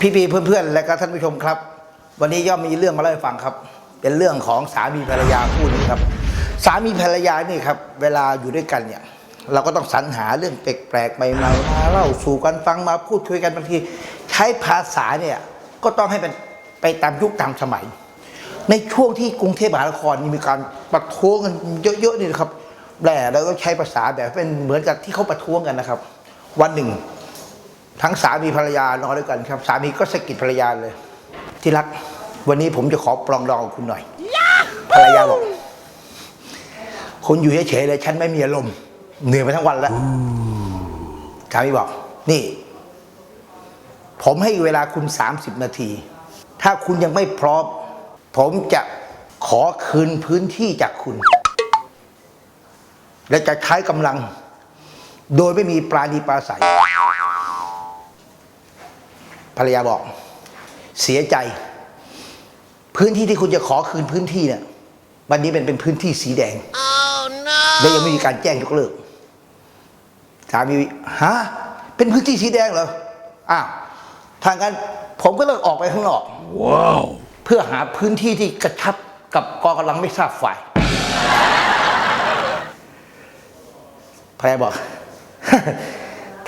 พี่ๆเพื่อนๆ และก็ท่านผู้ชมครับ วันนี้ย่อมมีเรื่องมาเล่าให้ฟังครับ เป็นเรื่องของสามีภรรยาคู่หนึงครับ สามีภรรยานี่ครับ เวลาอยู่ด้วยกันเนี่ย เราก็ต้องสรรหาเรื่องแปลกๆใหม่ๆมาเล่าสู่กันฟังมาพูดคุยกันบางที ใช้ภาษาเนี่ยก็ต้องให้เป็นไปตามยุคตามสมัย ในช่วงที่กรุงเทพมหานครนี่มีการประท้วงกันเยอะๆนี่นะครับแต่เราก็ใช้ภาษาแบบเป็นเหมือนกับที่เขาประท้วงกันนะครับ วันหนึ่ง ทั้งสามีภรรยานอนด้วยกันครับ สามีก็สะกิดภรรยาเลย ที่รัก วันนี้ผมจะขอปลองดองกับคุณหน่อย ภรรยาบอก คุณอยู่เฉยๆเลยฉันไม่มีอารมณ์เหนื่อยมาทั้งวันแล้วสามีบอก นี่ ผมให้เวลาคุณ 30 นาที ถ้าคุณยังไม่พร้อม ผมจะขอคืนพื้นที่จากคุณ และจะใช้กำลัง โดยไม่มีปราณีปราศัย ภรรยาบอก เสียใจ พื้นที่ที่คุณจะขอคืนพื้นที่เนี่ยวันนี้เป็นเป็นพื้นที่สีแดงและยังไม่มีการแจ้งยกเลิกสามีฮะเป็นพื้นที่สีแดงเหรออ้าวทางการผมก็เลยออกไปข้างนอกว้าวเพื่อหาพื้นที่ที่กระชับกับกองกำลังไม่ทราบฝ่ายภรรยาบอก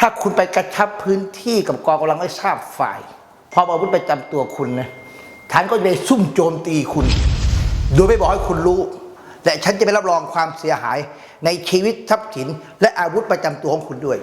ถ้าคุณไปกระชับพื้นที่กับกองกำลังไม่ทราบฝ่าย พร้อมอาวุธประจำตัวคุณนะฐานก็จะไปซุ่มโจมตีคุณ โดยไม่บอกให้คุณรู้ แต่ฉันจะไปรับรองความเสียหายในชีวิตทรัพย์สินและอาวุธประจำตัวของคุณด้วย